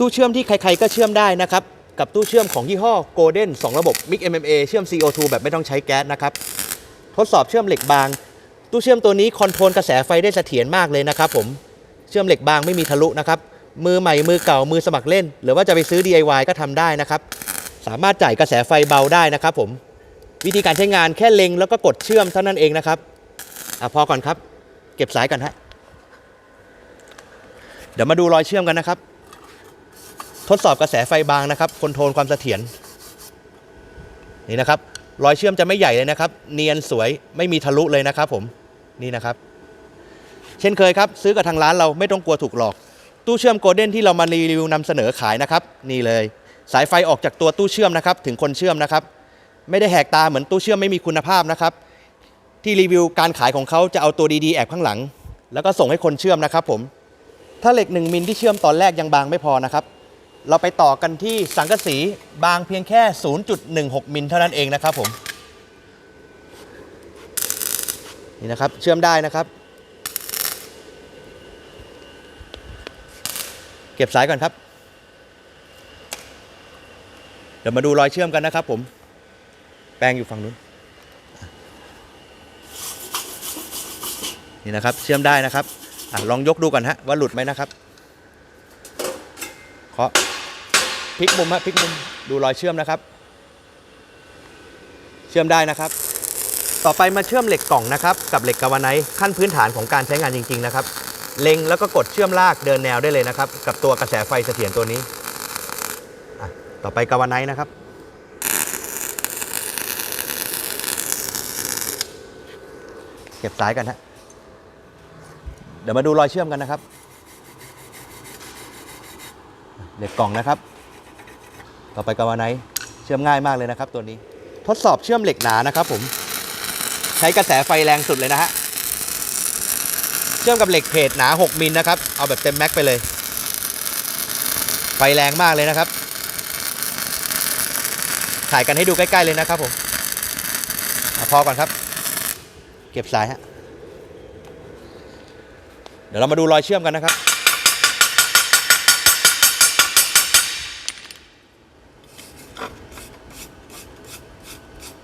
ตู้เชื่อมที่ใครๆก็เชื่อมได้นะครับ กับตู้เชื่อมของยี่ห้อ Golden 2 ระบบ Mix MMA เชื่อม CO2 แบบไม่ต้องใช้แก๊สนะครับ ทดสอบเชื่อมเหล็กบาง ตู้เชื่อมตัวนี้คอนโทรลกระแสไฟได้เสถียรมากเลยนะครับผม เชื่อมเหล็กบางไม่มีทะลุนะครับ มือใหม่ มือเก่า มือสมัครเล่น หรือว่าจะไปซื้อ DIY ก็ทำได้นะครับ สามารถจ่ายกระแสไฟเบาได้นะครับผม วิธีการใช้งานแค่เล็งแล้วก็กดเชื่อมเท่านั้นเองนะครับอะพอก่อนครับ เก็บสายก่อนฮะ เดี๋ยวมาดูรอยเชื่อมกันนะครับ ทดสอบกระแสไฟบางนะครับคอนโทรลความเสถียรนี่นะครับ รอยเชื่อมจะไม่ใหญ่เลยนะครับ เนียนสวยไม่มีทะลุเลยนะครับผมนี่นะครับ เช่นเคยครับ ซื้อกับทางร้านเราไม่ต้องกลัวถูกหลอก ตู้เชื่อมโกลเด้นที่เรามารีวิวนำเสนอขายนะครับ นี่เลย สายไฟออกจากตัวตู้เชื่อมนะครับ ถึงคนเชื่อมนะครับ ไม่ได้แหกตาเหมือนตู้เชื่อมไม่มีคุณภาพนะครับ ที่รีวิวการขายของเขาจะเอาตัวดีๆแอบข้างหลัง แล้วก็ส่งให้คนเชื่อมนะครับ ผม ถ้าเหล็ก1มิลที่เชื่อมตอนแรกยังบางไม่พอนะครับ เราไปต่อกันที่สังกะสีบางเพียงแค่ 0.16 มิลเท่านั้นเองนะครับผม นี่นะครับเชื่อมได้นะครับ เก็บสายก่อนครับ เดี๋ยวมาดูรอยเชื่อมกันนะครับผม แป้งอยู่ฝั่งนู้น นี่นะครับเชื่อมได้นะครับอลองยกดูก่อนฮะว่าหลุดไหมนะครับเคาะ พลิกมุมฮะพลิกมุมดูรอยเชื่อมนะครับ เชื่อมได้นะครับ ต่อไปมาเชื่อมเหล็กกล่องนะครับ กับเหล็กกาวไนท์ขั้นพื้นฐานของการใช้งานจริง ๆ นะครับ เล็งแล้วก็กดเชื่อมลากเดินแนวได้เลยนะครับ กับตัวกระแสไฟเสถียรตัวนี้ต่อไปกาวไนท์นะครับเก็บสายกันฮะเดี๋ยวมาดูรอยเชื่อมกันนะครับเหล็กกล่องนะครับ ต่อไปกาวาไนท์เชื่อมง่ายมากเลยนะครับตัวนี้ ทดสอบเชื่อมเหล็กหนานะครับผม ใช้กระแสไฟแรงสุดเลยนะฮะ เชื่อมกับเหล็กเพจหนา 6มิลนะครับ เอาแบบเต็มแม็กไปเลย ไฟแรงมากเลยนะครับ ถ่ายกันให้ดูใกล้ๆเลยนะครับผมอพอก่อนครับ เก็บสายฮะ เดี๋ยวเรามาดูรอยเชื่อมกันนะครับ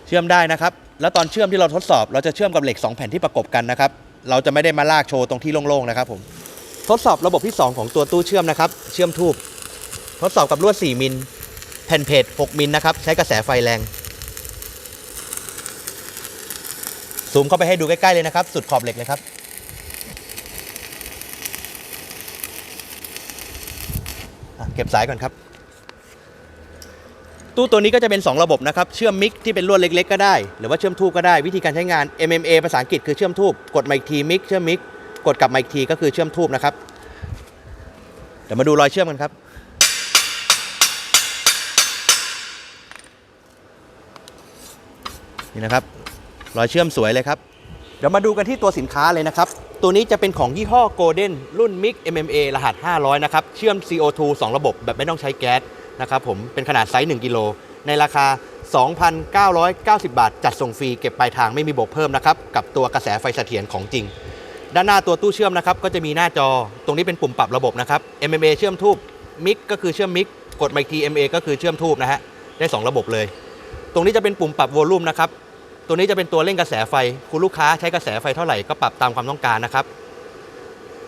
เชื่อมได้นะครับ แล้วตอนเชื่อมที่เราทดสอบ เราจะเชื่อมกับเหล็ก 2 แผ่นที่ประกบกันนะครับ เราจะไม่ได้มาลากโชว์ตรงที่โล่งๆนะครับผม ทดสอบระบบที่ 2 ของตัวตู้เชื่อมนะครับ เชื่อมทูบ ทดสอบกับลวด 4 มิล แผ่นเพจ 6 มิลนะครับ ใช้กระแสไฟแรง ซูมเข้าไปให้ดูใกล้ๆเลยนะครับ สุดขอบเหล็กเลยครับ เก็บสายก่อนครับ ตู้ตัวนี้ก็จะเป็น 2 ระบบนะครับ เชื่อมมิกที่เป็นลวดเล็ก ๆ ก็ได้ หรือว่าเชื่อมทูบก็ได้ วิธีการใช้งาน MMA ภาษาอังกฤษคือเชื่อมทูบกดมาอีกทีมิกเชื่อมมิกกดกลับมาอีกทีก็คือเชื่อมทูบนะครับ เดี๋ยวมาดูรอยเชื่อมกันครับ นี่นะครับ รอยเชื่อมสวยเลยครับ เดี๋ยวมาดูกันที่ตัวสินค้าเลยนะครับ ตัวนี้จะเป็นของยี่ห้อ Golden รุ่น Mix MMA รหัส 500 นะครับ เชื่อม CO2 2 ระบบแบบไม่ต้องใช้แก๊ส นะครับผมเป็นขนาดไซส์1กิโลในราคา 2,990 บาท จัดส่งฟรีเก็บปลายทางไม่มีบวกเพิ่มนะครับกับตัวกระแสไฟเสถียรของจริง ด้านหน้าตัวตู้เชื่อมนะครับก็จะมีหน้าจอตรงนี้เป็นปุ่มปรับระบบนะครับ MMA เชื่อมทูบ Mix ก็คือเชื่อม Mix กดไมาอีกที MA ก็คือเชื่อมทูบนะฮะได้ 2 ระบบเลย ตรงนี้จะเป็นปุ่มปรับโวลูมนะครับตัวนี้จะเป็นตัวเร่งกระแสไฟ คุณลูกค้าใช้กระแสไฟเท่าไหร่ก็ปรับตามความต้องการนะครับ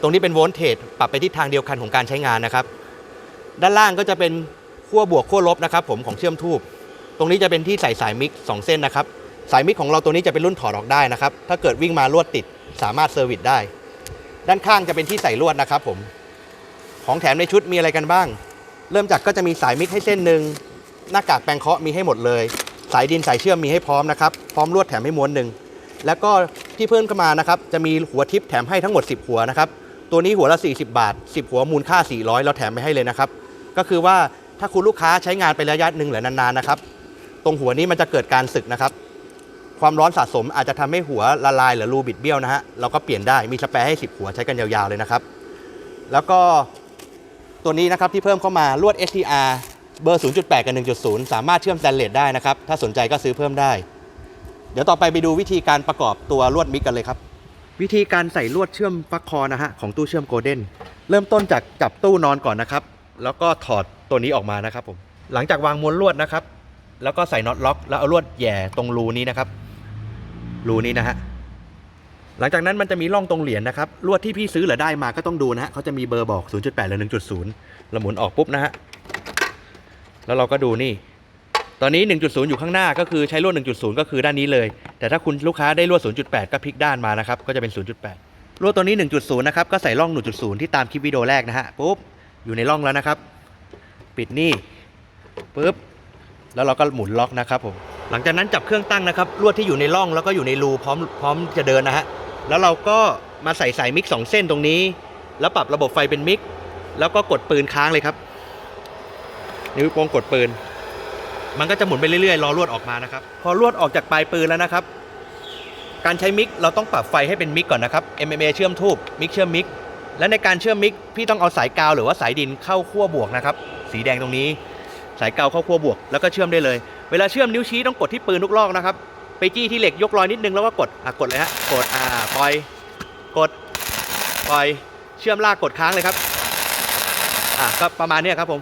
ตรงนี้เป็นโวลต์เทจปรับไปทิศทางเดียวกันของการใช้งานนะครับ ด้านล่างก็จะเป็น ขั้วบวกขั้วลบนะครับผมของเชื่อมทูบตรงนี้จะเป็นที่ใส่สายมิกสองเส้นนะครับสายมิกของเราตัวนี้จะเป็นรุ่นถอดออกได้นะครับ ถ้าเกิดวิ่งมาลวดติดสามารถเซอร์วิสได้ ด้านข้างจะเป็นที่ใส่ลวดนะครับผม ของแถมในชุดมีอะไรกันบ้าง เริ่มจากก็จะมีสายมิกให้เส้นหนึ่งหน้ากากแปรงเคาะมีให้หมดเลย สายดินสายเชื่อมมีให้พร้อมนะครับ พร้อมลวดแถมให้ม้วนหนึ่ง แล้วก็ที่เพิ่มเข้ามานะครับ จะมีหัวทิปแถมให้ทั้งหมด 10 หัวนะครับ ตัวนี้หัวละ 40 บาท 10 หัวมูลค่า 400 เราแถมไปให้เลยนะครับ ก็คือว่า ถ้าคุณลูกค้าใช้งานไประยะหนึ่งหรือนานๆนะครับ ตรงหัวนี้มันจะเกิดการสึกนะครับ ความร้อนสะสมอาจจะทำให้หัวละลายหรือรูบิดเบี้ยวนะฮะ เราก็เปลี่ยนได้ มีสแปรย์ให้ 10 หัวใช้กันยาวๆเลยนะครับ แล้วก็ตัวนี้นะครับที่เพิ่มเข้ามาลวด STR เบอร์ 0.8 กับ 1.0 สามารถเชื่อมแตนเลสได้นะครับ ถ้าสนใจก็ซื้อเพิ่มได้ เดี๋ยวต่อไปไปดูวิธีการประกอบตัวลวดมิกกันเลยครับ วิธีการใส่ลวดเชื่อมฟักคอนะฮะของตู้เชื่อมโกลเด้น เริ่มต้นจากจับตู้นอนก่อนนะครับ แล้วก็ถอด ตัวนี้ออกมานะครับผมหลังจากวางม้วนลวดนะครับ แล้วก็ใส่น็อตล็อก แล้วเอาลวดแย่ตรงรูนี้นะครับรูนี้นะฮะหลังจากนั้นมันจะมีร่องตรงเหรียญนะครับลวดที่พี่ซื้อหรือได้มาก็ต้องดูนะฮะเขาจะมีเบอร์บอก 0.8 หรือ 1.0เราหมุนออกปุ๊บนะฮะแล้วเราก็ดูนี่ ตอนนี้ 1.0 อยู่ข้างหน้าก็คือใช้ลวด 1.0 ก็คือด้านนี้เลย แต่ถ้าคุณลูกค้าได้ลวด 0.8 ก็พลิกด้านมานะครับก็จะเป็น 0.8ลวดตัวนี้ 1.0 นะครับก็ใส่ร่อง 1.0 ที่ตามคลิปวิดีโอแรกนะฮะปุ๊บอยู่ในร่องแล้วนะครับ ปิดนี่ปุ๊บแล้วเราก็หมุนล็อกนะครับผมหลังจากนั้นจับเครื่องตั้งนะครับลวดที่อยู่ในร่องแล้วก็อยู่ในรูพร้อมพร้อมจะเดินนะฮะแล้วเราก็มาใส่สายมิกสองเส้นตรงนี้ แล้วปรับระบบไฟเป็นมิกแล้วก็กดปืนค้างเลยครับ นิ้วโป้งกดปืน มันก็จะหมุนไปเรื่อยๆรอลวดออกมานะครับ พอลวดออกจากปลายปืนแล้วนะครับ การใช้มิกเราต้องปรับไฟให้เป็นมิกก่อนนะครับ MMA เชื่อมทูบมิกเชื่อมมิกและในการเชื่อมมิกพี่ต้องเอาสายกาวหรือว่าสายดินเข้าขั้วบวกนะครับ สีแดงตรงนี้ สายเกาวเข้าขั้วบวก แล้วก็เชื่อมได้เลย เวลาเชื่อมนิ้วชี้ต้องกดที่ปืนลูกลอกนะครับ ไปจี้ที่เหล็กยกรอยนิดนึงแล้วก็กดอะกดเลยฮะกดอ่าปล่อย กดปล่อยเชื่อมลากกดค้างเลยครับอะก็ประมาณนี้ครับผม